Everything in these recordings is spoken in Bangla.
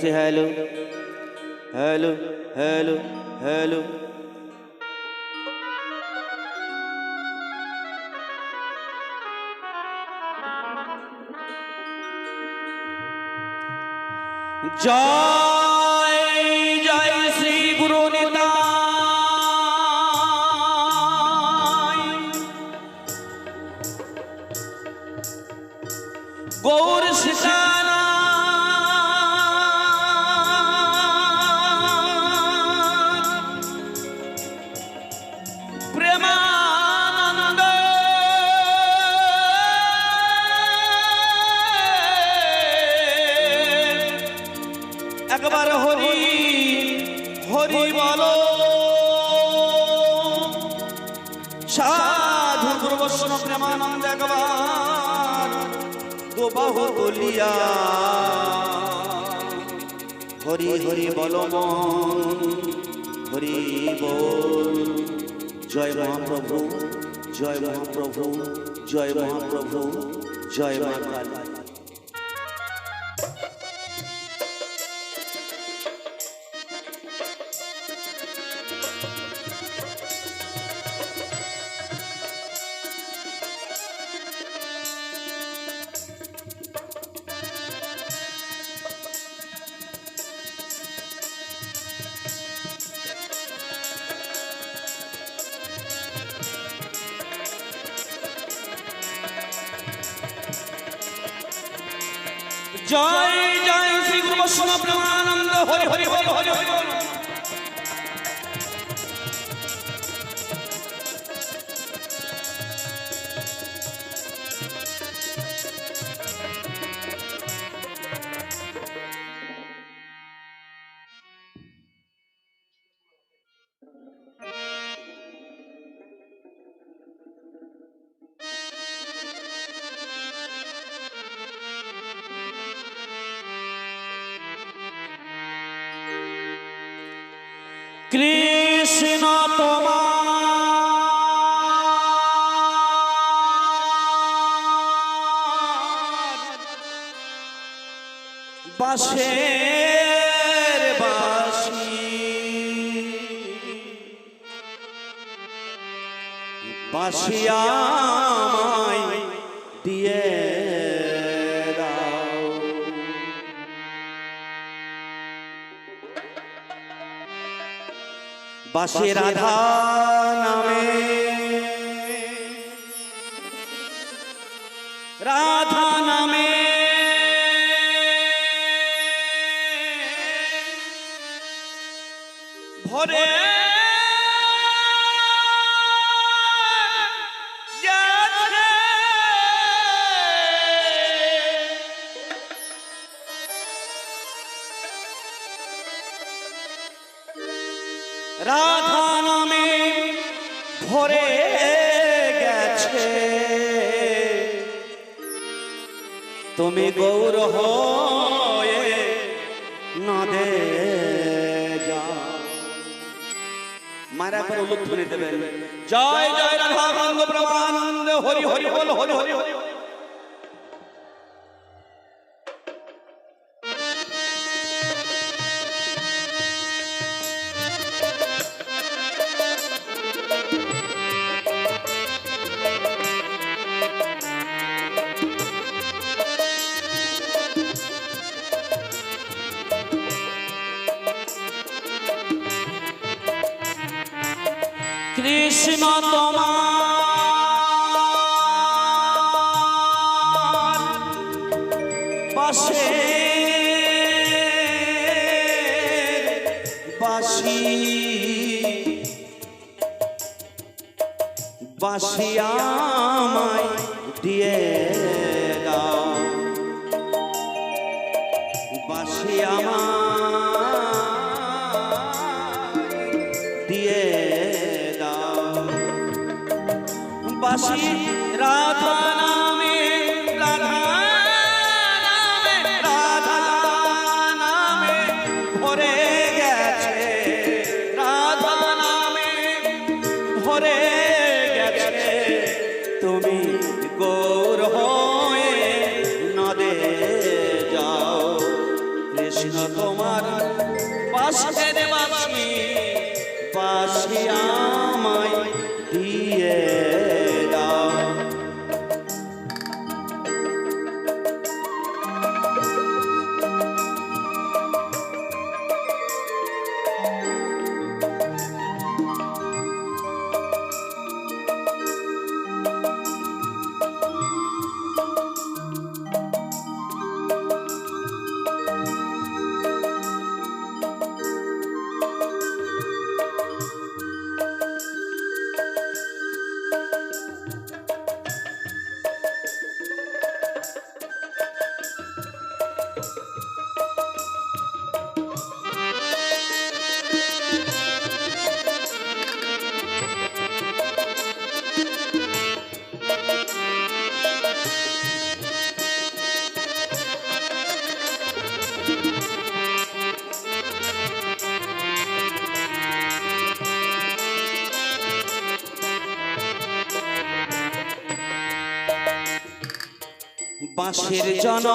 সে হ্যালো হ্যালো হ্যালো হ্যালো। জয় মহাপ্রভু জয় মহাপ্রভু জয় মহাপ্রভু জয় মা কালী প্রেমানন্দ হরি হরি হরি হরি বাঁশের বাসি। বাসিয়ামাই দিয়ে দাও। বাসে রাধা গেছে। রাধা নামে ভরে গেছে তুমি গৌর উলুধ্বনি দেবেন জয় জয় রাধা গঙ্গ প্রমানন্দ হরি হরি বল হরি হরি হরি বাসি। বাসিয়ামাই তুমি গৌর হয়ে নদে যাও। কৃষ্ণ তোমার পাশের বাসি বাসি বাঁশের জন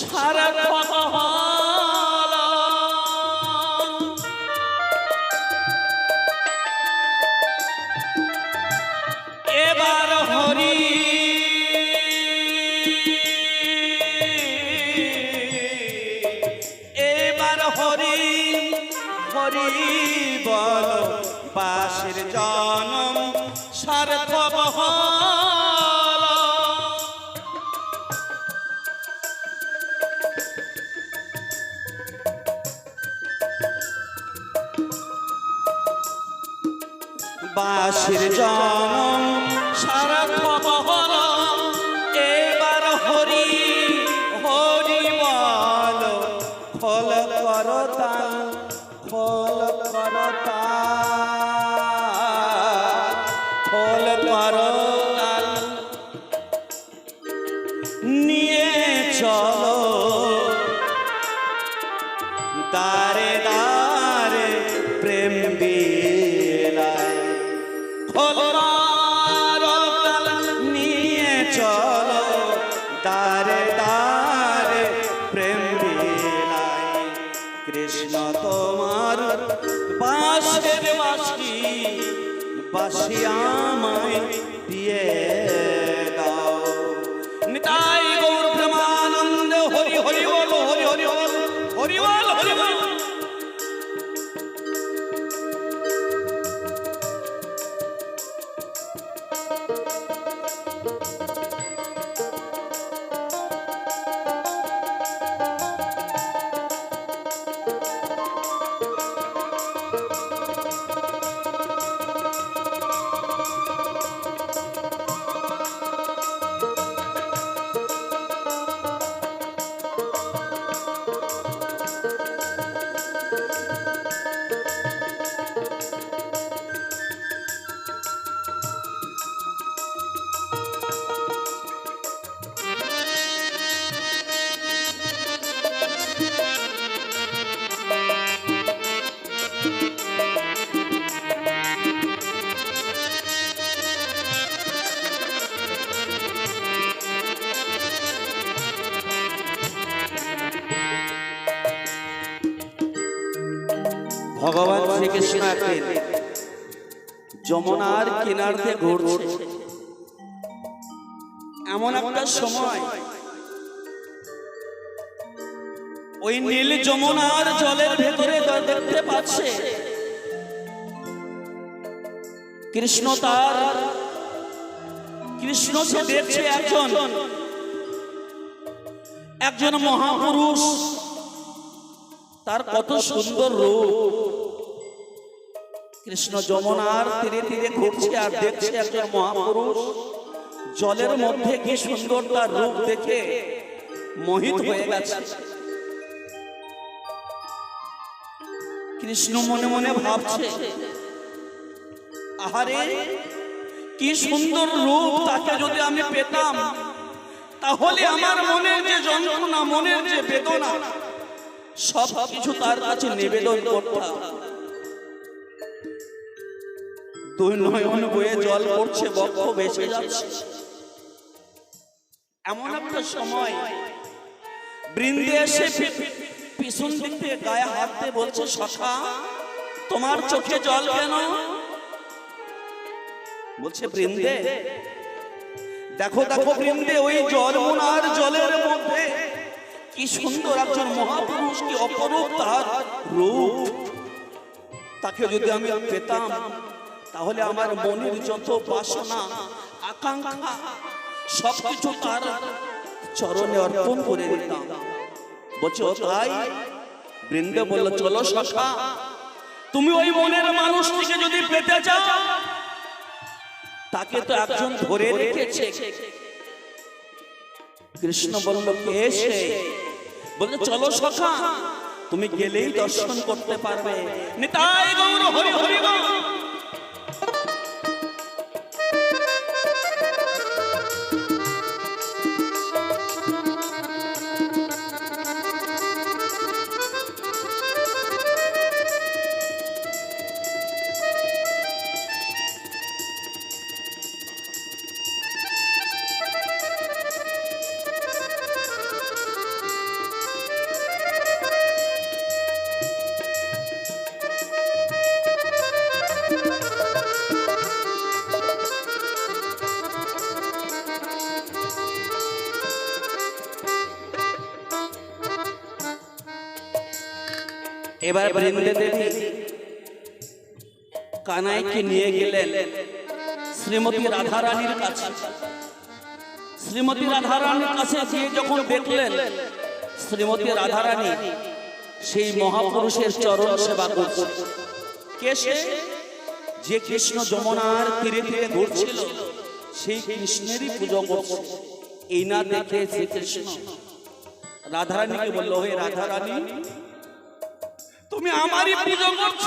সারা বাসির জনম। বাসের বাসি বাসি আমায় দিয়ে শ্রীকৃষ্ণ একদিন যমুনার কিনার দিয়ে ঘুরছে। এমন একটা সময়, ওই নীল যমুনার জলের ভেতরে দেখতে পাচ্ছে। কৃষ্ণ তার, কৃষ্ণ সে দেখছে একজন একজন মহাপুরুষ। তার কত সুন্দর রূপ। কৃষ্ণ যমুনার তীরে তীরে ঘুরছে আর দেখছে একজন মহাপুরুষ। জলের মধ্যে কি সুন্দর তার রূপ দেখে মোহিত হয়ে গেছে। কৃষ্ণ মনে মনে ভাবছে, আহারে, কি সুন্দর রূপ তাকে যদি আমি পেতাম, তাহলে আমার মনের যে যন্ত্রণা, মনের যে বেদনা সব কিছু তার কাছে নিবেদন করতাম। দুই নয়ন বয়ে জল পড়ছে বক্ষ বেঁচে যাচ্ছে। এমন একটা সময় বৃন্দে এসে পিছন দিক থেকে গায়ে হাত দিয়ে বলছে সখা তোমার চোখে জল কেন? বলছে বৃন্দে দেখো দেখো বৃন্দে ওই জলমুনার জলের মধ্যে। কি সুন্দর একজন মহাপুরুষ কি অপরূপ তার রূপ। তাকে যদি আমি পেতাম তাহলে আমার মনের যত বাসনা, আকাঙ্ক্ষা, সবকিছু তার চরণে অর্পণ করে দিতাম। বলছে তাই? বৃন্দে বলল, চলো সখা, তুমি ওই মনের মানুষটিকে যদি পেতে চাও, তাকে তো একজন ধরে রেখেছে। কৃষ্ণ বলল, কে সে? বলছে, চলো সখা, তুমি গেলেই দর্শন করতে পারবে। নিতাই গৌর, হরি হরি গৌর। এবার বৃন্দে দেবী কানাইকে নিয়ে গেলেন শ্রীমতী রাধারানীর কাছে। শ্রীমতী রাধারানীর কাছে গিয়ে যখন দেখলেন শ্রীমতী রাধারানী সেই মহাপুরুষের চরণ সেবা করছে। কে সে? যে কৃষ্ণ যমুনার তীরে তীরে ঘুরছিল সেই কৃষ্ণেরই পুজো করছে। এই না দেখে শ্রীকৃষ্ণ রাধারানীকে বলল হে রাধারানী তুমি আমারই পুজো করছ।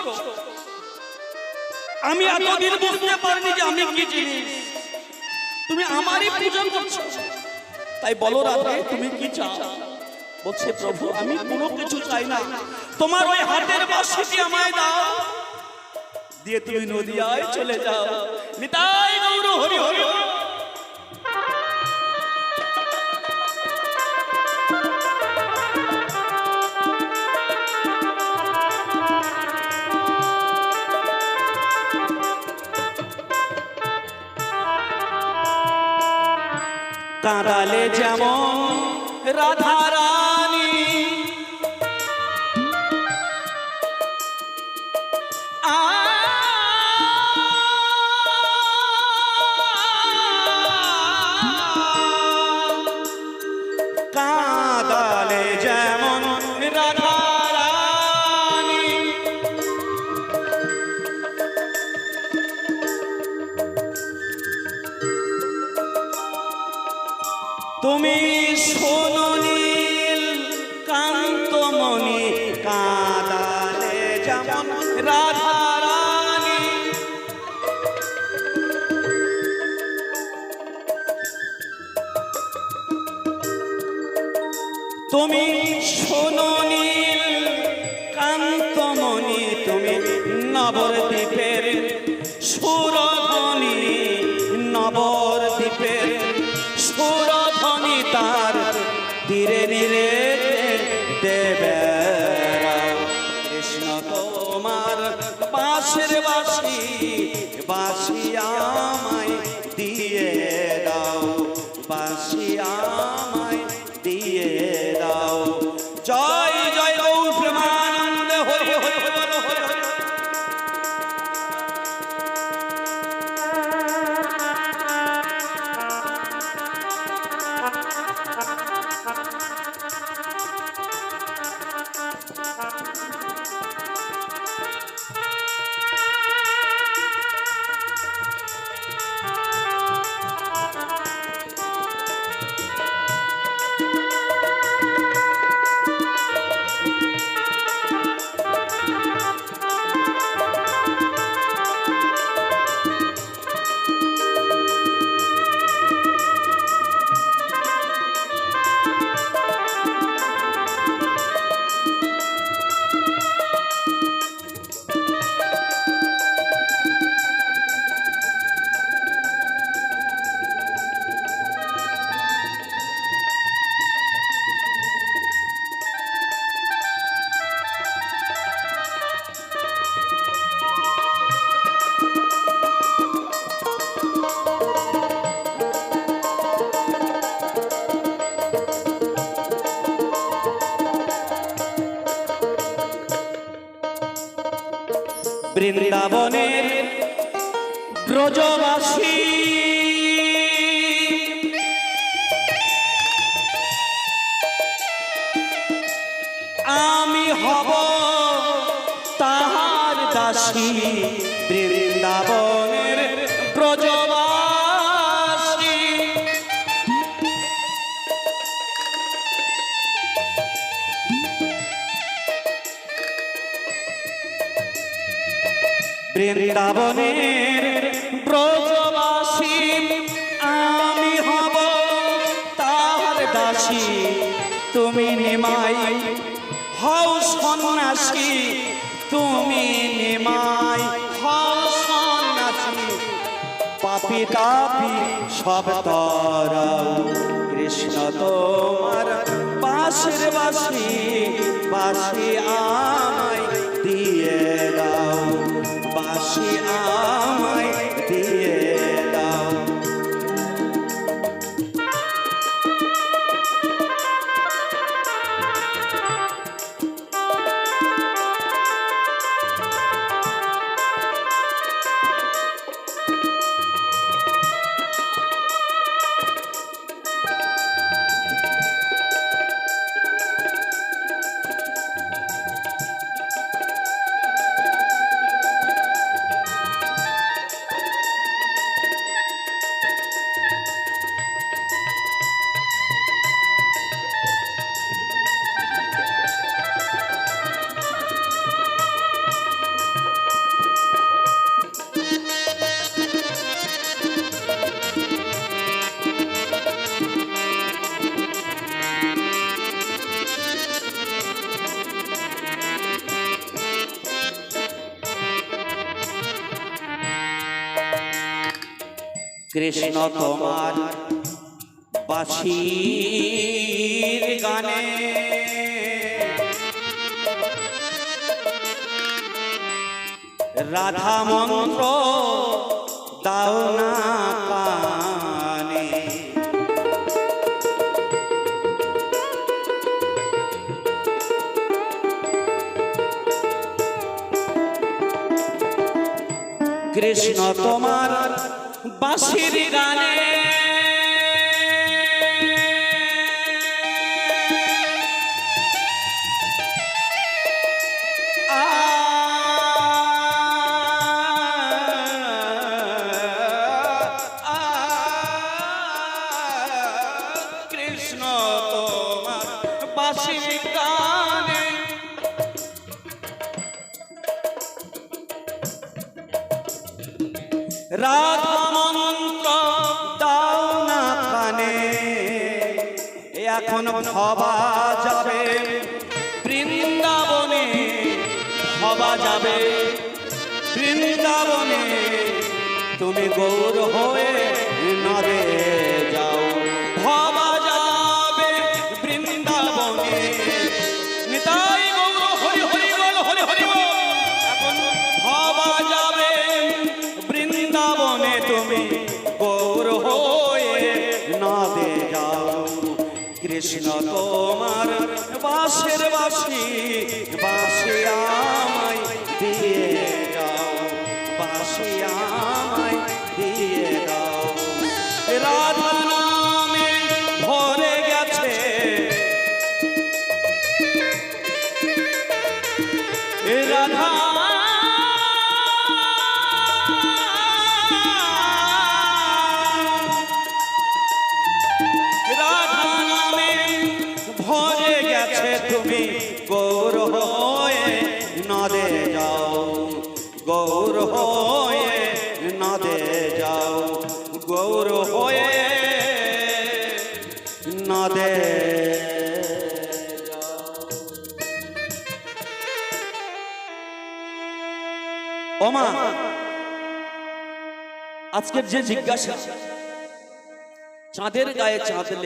আমি এতদিন বুঝতে পারিনি যে আমি কি জিনিস। তুমি আমারই পুজো করছ। তাই বলো রাধে তুমি কি চাও? বলছে প্রভু আমি কোনো কিছু চাই না। তোমার ওই হাতের বাঁশিটি আমায় দাও। দিয়ে তুমি নদিয়ায় চলে যাও। নিতাই গৌর হরি হরি কাঁদালে যেমন রাধারানী যেমন বাসি বৃন্দাবনের ব্রজবাসী। আমি হব তাহার দাসী বৃন্দাবনের বৃন্দাবনের ব্রজবাসী আমি হব তাহার দাসী। তুমি নিমাই হও সন্ন্যাসী, তুমি নিমাই হও সন্ন্যাসী। পাপি তাপি সব কৃষ্ণ তোমার বাসের বাসি বাসি কৃষ্ণ তোমার বাসির গানে। রাধা মন্ত্র দাও না কানে কৃষ্ণ তোমার বাঁশির গানে এখন ভবা যাবে? বৃন্দাবনে ভবা যাবে। বৃন্দাবনে তুমি গৌর হয়ে নদে আজকের যে জিজ্ঞাসা চাঁদের গায়ে চাঁদ